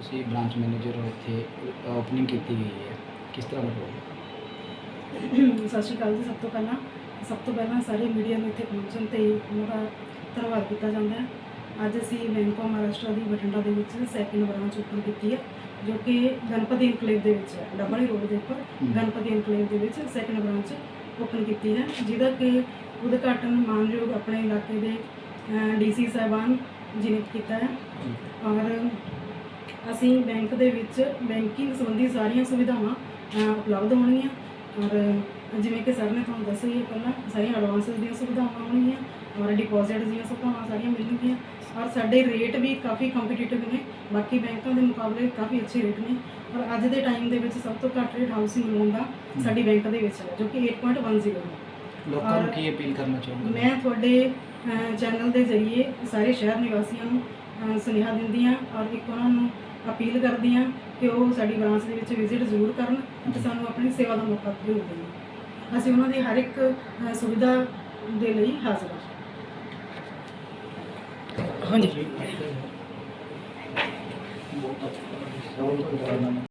ਤੁਸੀਂ branch manager ਹੋ ਇੱਥੇ ਓਪਨਿੰਗ ਕੀਤੀ ਗਈ ਹੈ। ਕਿਸ ਤਰ੍ਹਾਂ ਦਾ ਪ੍ਰੋਗਰਾਮ ਸਤਿ ਸ਼੍ਰੀ ਅਕਾਲ ਜੀ ਸਭ ਤੋਂ ਪਹਿਲਾਂ। ਸਭ ਤੋਂ ਪਹਿਲਾਂ ਸਾਰੇ ਮੀਡੀਆ ਨੂੰ ਇੱਥੇ ਪਹੁੰਚਣ ਤੇ ਉਹਨਾਂ ਦਾ ਧੰਨਵਾਦ ਕੀਤਾ ਜਾਂਦਾ ਹੈ। ਅੱਜ ਅਸੀਂ ਬੈਂਕ ਆਫ ਮਹਾਰਾਸ਼ਟਰ ਦੀ ਬਠਿੰਡਾ ਦੇ ਵਿੱਚ ਸੈਕਿੰਡ ਬ੍ਰਾਂਚ ਓਪਨ ਕੀਤੀ ਹੈ ਜੋ ਕਿ ਗਣਪਤੀ ਇਨਕਲੇਵ ਦੇ ਵਿੱਚ ਹੈ ਡਬਲ ਰੋਡ ਦੇ ਉੱਪਰ। ਗਣਪਤੀ ਇਨਕਲੇਵ ਦੇ ਵਿੱਚ ਸੈਕਿੰਡ ਬ੍ਰਾਂਚ ਓਪਨ ਕੀਤੀ ਹੈ ਜਿਹਦਾ ਕਿ ਉਦਘਾਟਨ ਮਾਨਯੋਗ ਆਪਣੇ ਇਲਾਕੇ ਦੇ ਡੀਸੀ ਸਾਹਿਬਾਨ ਜੀ ਨੇ ਕੀਤਾ ਹੈ। ਔਰ ਅਸੀਂ ਬੈਂਕ ਦੇ ਵਿੱਚ ਬੈਂਕਿੰਗ ਸੰਬੰਧੀ ਸਾਰੀਆਂ ਸੁਵਿਧਾਵਾਂ ਉਪਲਬਧ ਹੋਣਗੀਆਂ। ਔਰ ਜਿਵੇਂ ਕਿ ਸਰ ਨੇ ਤੁਹਾਨੂੰ ਦੱਸਿਆ ਹੀ ਪਹਿਲਾਂ ਸਾਰੀਆਂ ਐਡਵਾਂਸਸ ਦੀਆਂ ਸੁਵਿਧਾਵਾਂ ਹੋਣਗੀਆਂ ਔਰ ਡਿਪੋਜ਼ਿਟ ਦੀਆਂ ਸੁਵਿਧਾਵਾਂ ਸਾਰੀਆਂ ਮਿਲਣਗੀਆਂ। ਔਰ ਸਾਡੇ ਰੇਟ ਵੀ ਕਾਫੀ ਕੰਪੀਟੀਟਿਵ ਨੇ ਬਾਕੀ ਬੈਂਕਾਂ ਦੇ ਮੁਕਾਬਲੇ ਕਾਫੀ ਅੱਛੇ ਰੇਟ ਨੇ। ਔਰ ਅੱਜ ਦੇ ਟਾਈਮ ਦੇ ਵਿੱਚ ਸਭ ਤੋਂ ਘੱਟ ਰੇਟ ਹਾਊਸਿੰਗ ਲੋਨ ਦਾ ਸਾਡੀ ਬੈਂਕ ਦੇ ਵਿੱਚ ਹੈ ਜੋ ਕਿ 8.10 ਹੈ। ਲੋਕਾਂ ਨੂੰ ਕੀ ਅਪੀਲ ਕਰਨਾ ਚਾਹੋਗੇ? ਮੈਂ ਤੁਹਾਡੇ ਚੈਨਲ ਦੇ ਜ਼ਰੀਏ ਸਾਰੇ ਸ਼ਹਿਰ ਨਿਵਾਸੀਆਂ ਨੂੰ ਸੁਨੇਹਾ ਦਿੰਦੀ ਹਾਂ ਔਰ ਇੱਕ ਉਹਨਾਂ ਨੂੰ ਅਪੀਲ ਕਰਦੀ ਹਾਂ ਕਿ ਉਹ ਸਾਡੀ ਬ੍ਰਾਂਚ ਦੇ ਵਿੱਚ ਵਿਜ਼ਿਟ ਜ਼ਰੂਰ ਕਰਨ ਅਤੇ ਸਾਨੂੰ ਆਪਣੀ ਸੇਵਾ ਦਾ ਮੌਕਾ ਜ਼ਰੂਰ ਦੇਣ। ਅਸੀਂ ਉਹਨਾਂ ਦੀ ਹਰ ਇੱਕ ਸੁਵਿਧਾ ਦੇ ਲਈ ਹਾਜ਼ਰ ਹਾਂ। ਹਾਂਜੀ।